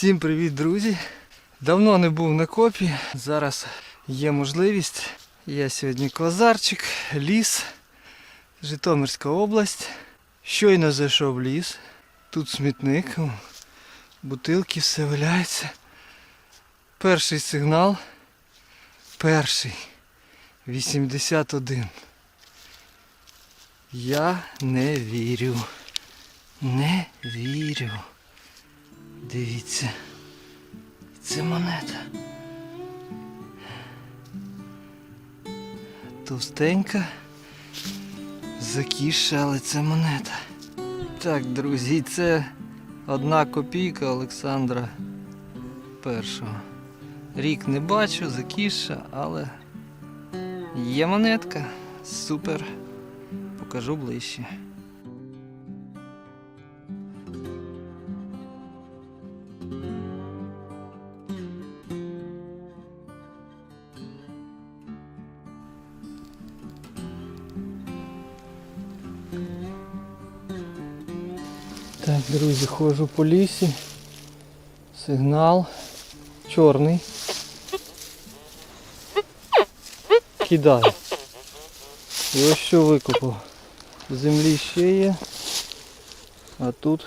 Всім привіт, друзі! Давно не був на копі. Зараз є можливість. Я сьогодні Козарчик, ліс, Житомирська область. Щойно зайшов ліс. Тут смітник, бутилки все валяється. Перший сигнал. Перший. 81. Я не вірю. Не вірю. Дивіться. Це монета. Товстенька. Закіша, але це монета. Так, друзі, це одна копійка Олександра Першого. Рік не бачу, закіша, але є монетка. Супер. Покажу ближче. Так, друзі, ходжу по лісі. Сигнал чорний. Кидаю. І ось що викопав. Землі ще є. А тут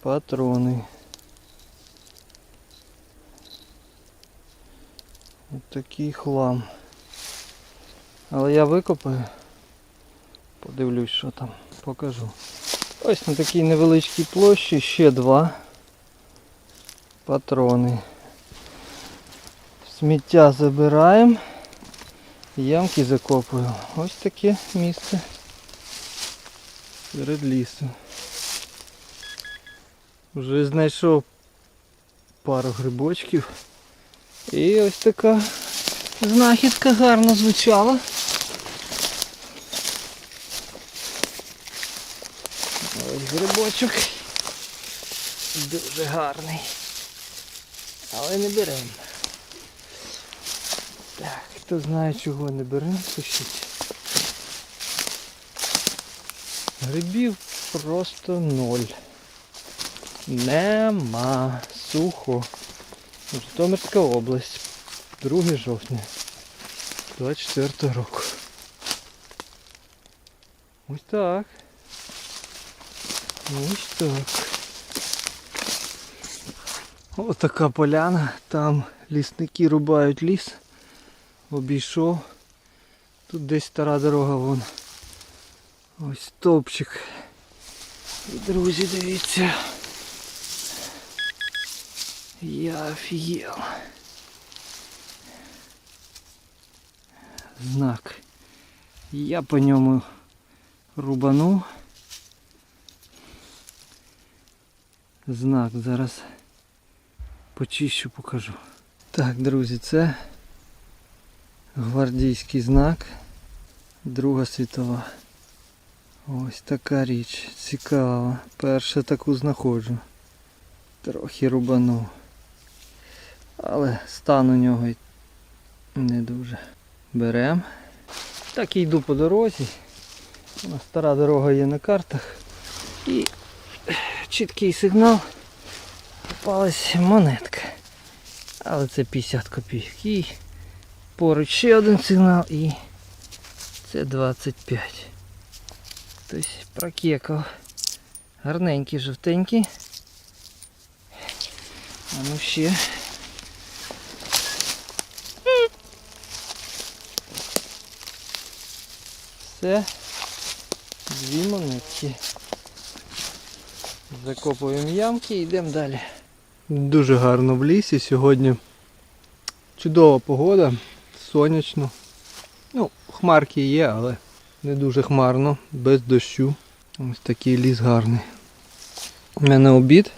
патрони. Ось такий хлам. Але я викопаю. Подивлюсь, що там. Покажу. Ось на такій невеличкій площі ще два патрони. Сміття забираємо. Ямки закопую. Ось таке місце серед лісу. Вже знайшов пару грибочків. І ось така знахідка гарно звучала. Ось грибочок. Дуже гарний. Але не беремо. Так, хто знає чого не беремо, пишіть. Грибів просто ноль. Нема. Сухо. Житомирська область. 2 жовтня. 24 року. Ось так. Ось так. Ось така поляна. Там лісники рубають ліс. Обійшов. Тут десь стара дорога вон. Ось стовпчик. І, друзі, дивіться. Я офігел. Знак. Я по ньому рубанув. Знак зараз почищу, покажу. Так, друзі, це гвардійський знак. Друга світова. Ось така річ. Цікава. Перше таку знаходжу. Трохи рубанув. Але стан у нього не дуже. Берем. Так і йду по дорозі. У нас стара дорога є на картах. І чіткий сигнал. Попалась монетка. Але це 50 копійок. І поруч ще один сигнал і це 25. Хтось прокекав. Гарненький, жовтенький. А ну ще. Все. Дві монетки. Закопуємо ямки і йдемо далі. Дуже гарно в лісі сьогодні. Чудова погода, сонячно. Ну, хмарки є, але не дуже хмарно, без дощу. Ось такий ліс гарний. У мене обід.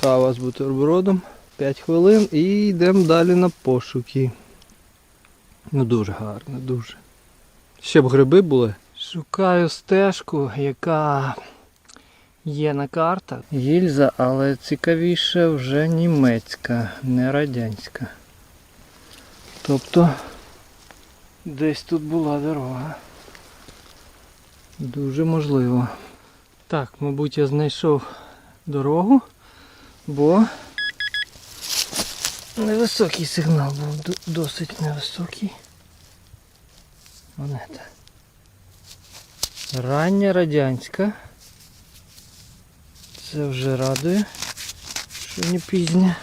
Кава з бутербродом. 5 хвилин і йдемо далі на пошуки. Ну дуже гарно, дуже. Ще б гриби були. Шукаю стежку, яка є на картах. Гільза, але цікавіше вже німецька, не радянська. Тобто десь тут була дорога. Дуже можливо. Так, мабуть, я знайшов дорогу. бо невисокий сигнал був, досить невисокий. Монета. Рання радянська. Це вже радує, що не пізня.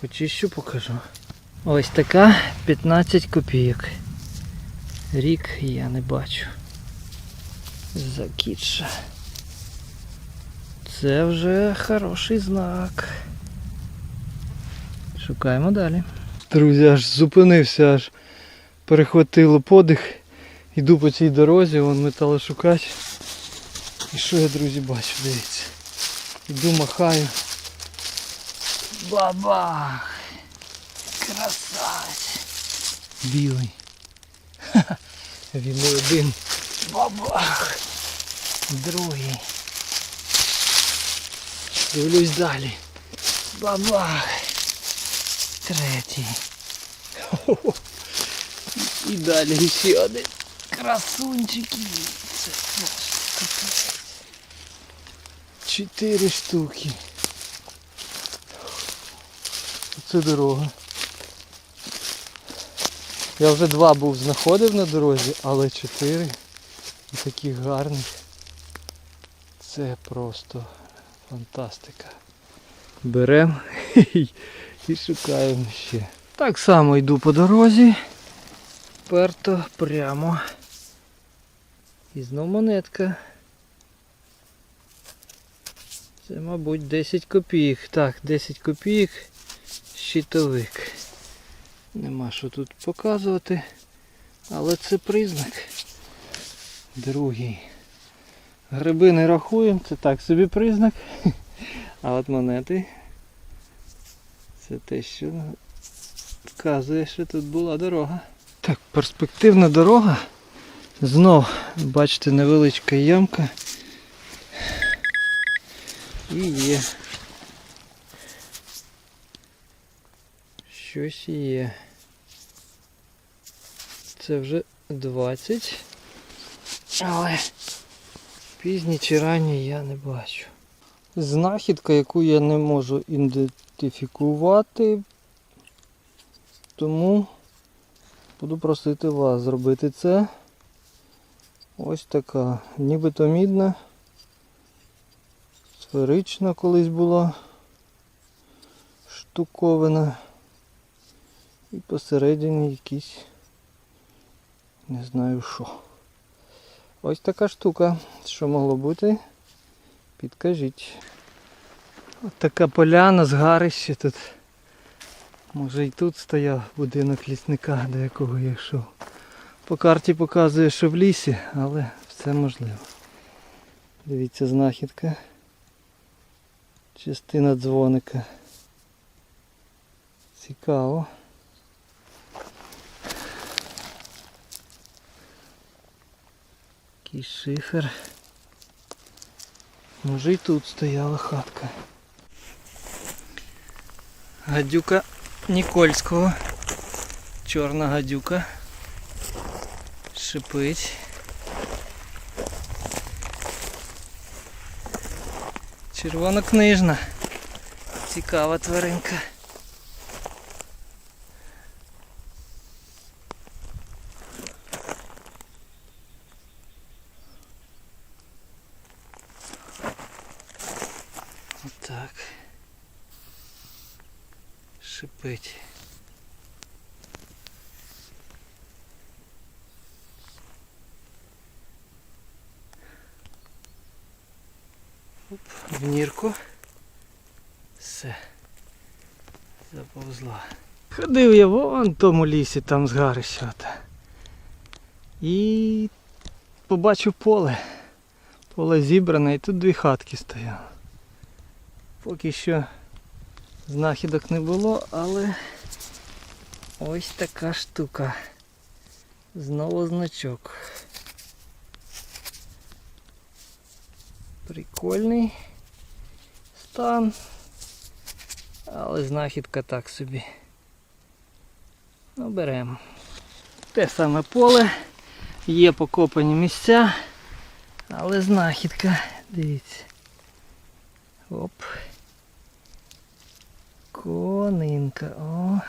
Почищу, покажу. Ось така 15 копійок. Рік я не бачу. Закітша. Це вже хороший знак. Шукаємо далі. Друзі, аж зупинився, аж перехватило подих. Йду по цій дорозі, вон металошукач. І що я, друзі, бачу, дивіться. Йду, махаю. Бабах! Красавець! Білий. Ха-ха. Він не один. Бабах! Другий. Дивлюсь далі. Бабах! Третій. Хо-хо. І далі ще один. Красунчики. Це просто капець. Чотири штуки. Це дорога. Я вже два був знаходив на дорозі, але чотири і таких гарних. Це просто фантастика. Беремо і шукаємо ще. Так само йду по дорозі. Перто прямо. І знов монетка. Це, мабуть, 10 копійок. Так, 10 копійок. Щитовик. Нема що тут показувати. Але це признак. Другий. Гриби не рахуємо, це так собі признак. А от монети. Це те, що вказує, що тут була дорога. Так, перспективна дорога. Знов, бачите, невеличка ямка. І є. Щось є. Це вже 20. Але пізні чи ранні я не бачу. Знахідка, яку я не можу ідентифікувати, тому буду просити вас зробити це. Ось така, нібито мідна, сферична колись була штуковина. І посередині якісь не знаю що. Ось така штука. Що могло бути? Підкажіть. Ось така поляна, згарище тут. Може і тут стояв будинок лісника, до якого я йшов. По карті показує, що в лісі, але все можливо. Дивіться, знахідка. Частина дзвоника. Цікаво. Якийсь шифер. Може і тут стояла хатка. Гадюка Нікольського. Чорна гадюка. Шипить. Червонокнижна. Цікава тваринка. Отак. Шипить. Оп, в нірку. Все. Заповзла. Ходив я вон в тому лісі, там згарища. І побачив поле. Поле зібране і тут дві хатки стояли. Поки що знахідок не було, але ось така штука. Знову значок. Прикольний стан. Але знахідка так собі. Ну, беремо. Те саме поле. Є покопані місця, але знахідка, дивіться. Оп. Конинка. О.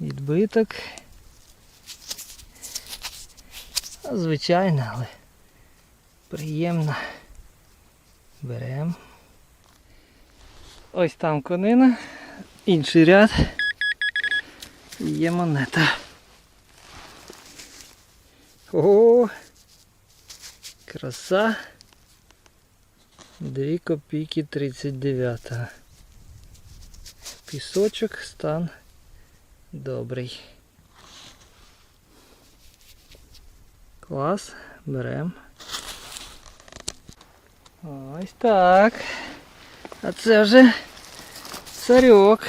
Відбиток. Звичайно, але приємно. Берем. Ось там конина. Інший ряд. І Є монета. О! Краса. 2 копійки 39. Пісочок, стан добрий. Клас, берем. Ось так. А це вже царьок.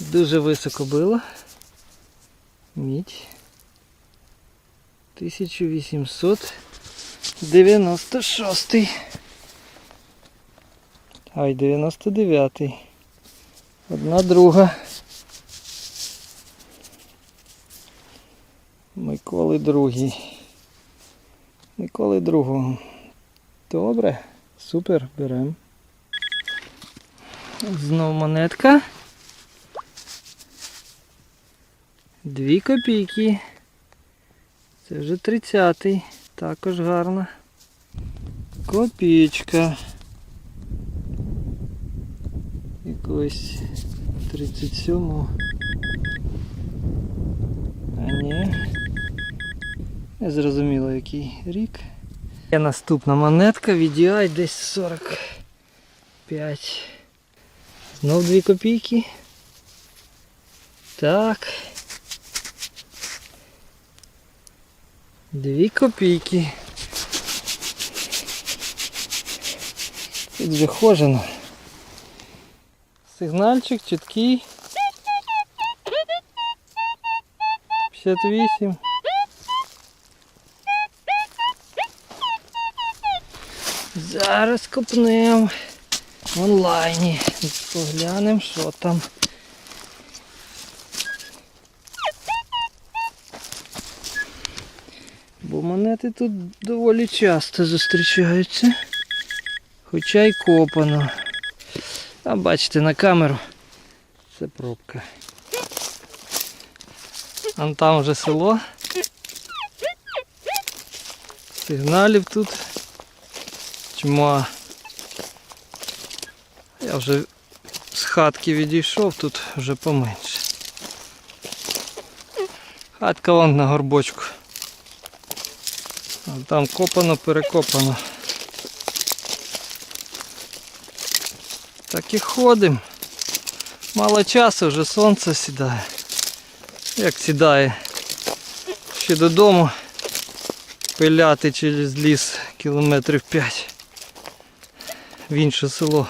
Дуже високо було. Мідь. 1896. Ай, 99. Одна друга. Миколи другий. Миколи другого. Добре, супер, берем. Знов монетка. Дві копійки. Це вже 30-й. Також гарно. Копійка. Якогось 37-го. А ні. Не зрозуміло який рік. Є наступна монетка, VDI десь 45. Знов 2 копійки. Так. Дві копійки. Тут вже хожено. Сигнальчик чіткий. 58. Зараз копнем в онлайні. Поглянемо, що там. Бо монети тут доволі часто зустрічаються. Хоча й копано. А бачите на камеру. Це пробка. Вон там вже село. Сигналів тут. Тьма. Я вже з хатки відійшов, тут вже поменше. Хатка вон на горбочку. Там копано, перекопано. Так і ходимо. Мало часу, вже сонце сідає. Як сідає. Ще додому пиляти через ліс кілометрів 5 в інше село.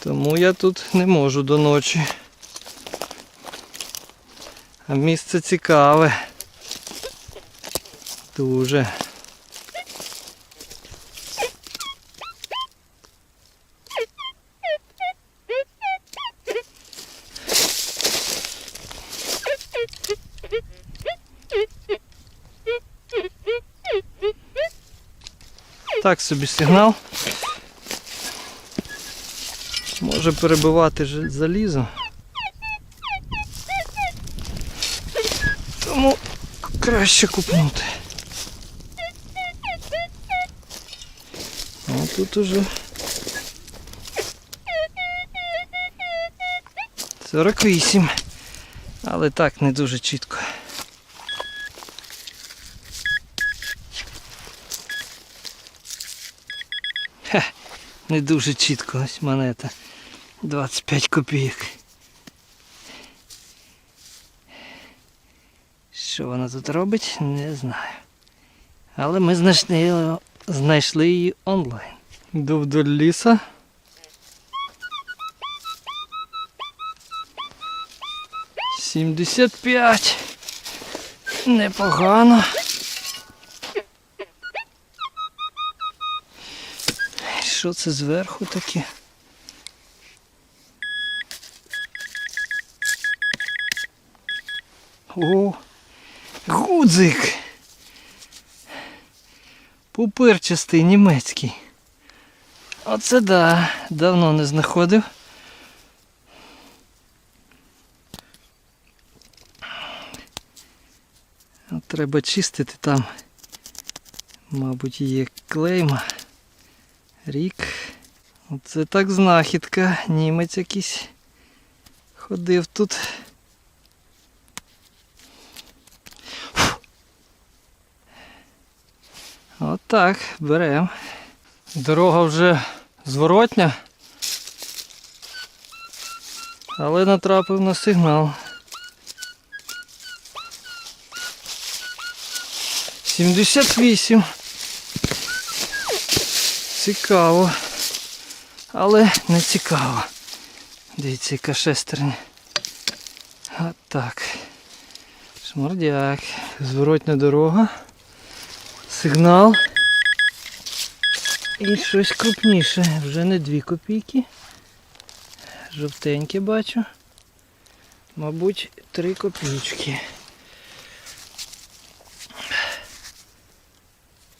Тому я тут не можу до ночі. А місце цікаве. Дуже. Так собі сигнал. Може перебивати залізо. Тому краще купнути. А тут уже 48. Але так не дуже чітко. Хе, не дуже чітко ось монета. 25 копійок. Що вона тут робить, не знаю. Але ми знайшли, знайшли її онлайн. Йду вдоль ліса. Сімдесят п'ять. Непогано. Що це зверху таке? О, гудзик. Пупирчастий німецький. Оце да, давно не знаходив. Треба чистити там. Мабуть, є клейма. Рік. Оце так знахідка. Німець якийсь ходив тут. От так, беремо. Дорога вже зворотня. Але натрапив на сигнал. 78. Цікаво. Але не цікаво. Дивіться, яка шестерня. От так. Шмордяк. Зворотня дорога. Сигнал. І щось крупніше. Вже не 2 копійки. Жовтеньке бачу. Мабуть, 3 копійки.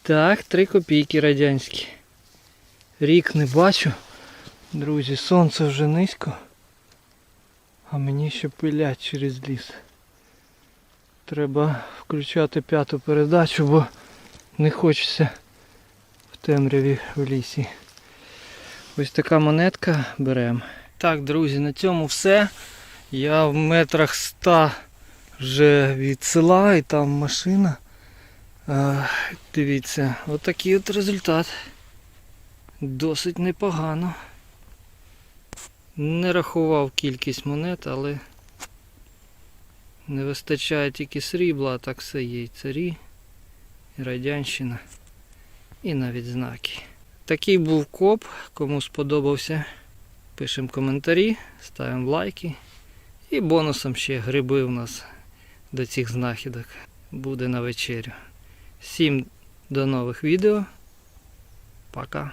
Так, 3 копійки радянські. Рік не бачу. Друзі, сонце вже низько. А мені ще пилять через ліс. Треба включати п'яту передачу, бо не хочеться в темряві в лісі. Ось така монетка беремо. Так, друзі, на цьому все. Я в метрах 100 вже від села і там машина. Дивіться, отакий от результат. Досить непогано. Не рахував кількість монет, але не вистачає тільки срібла, а так все є. І царі, і радянщина, і навіть знаки. Такий був коп. Кому сподобався, пишемо коментарі, ставимо лайки. І бонусом ще гриби у нас до цих знахідок буде на вечерю. Всім до нових відео. Пока.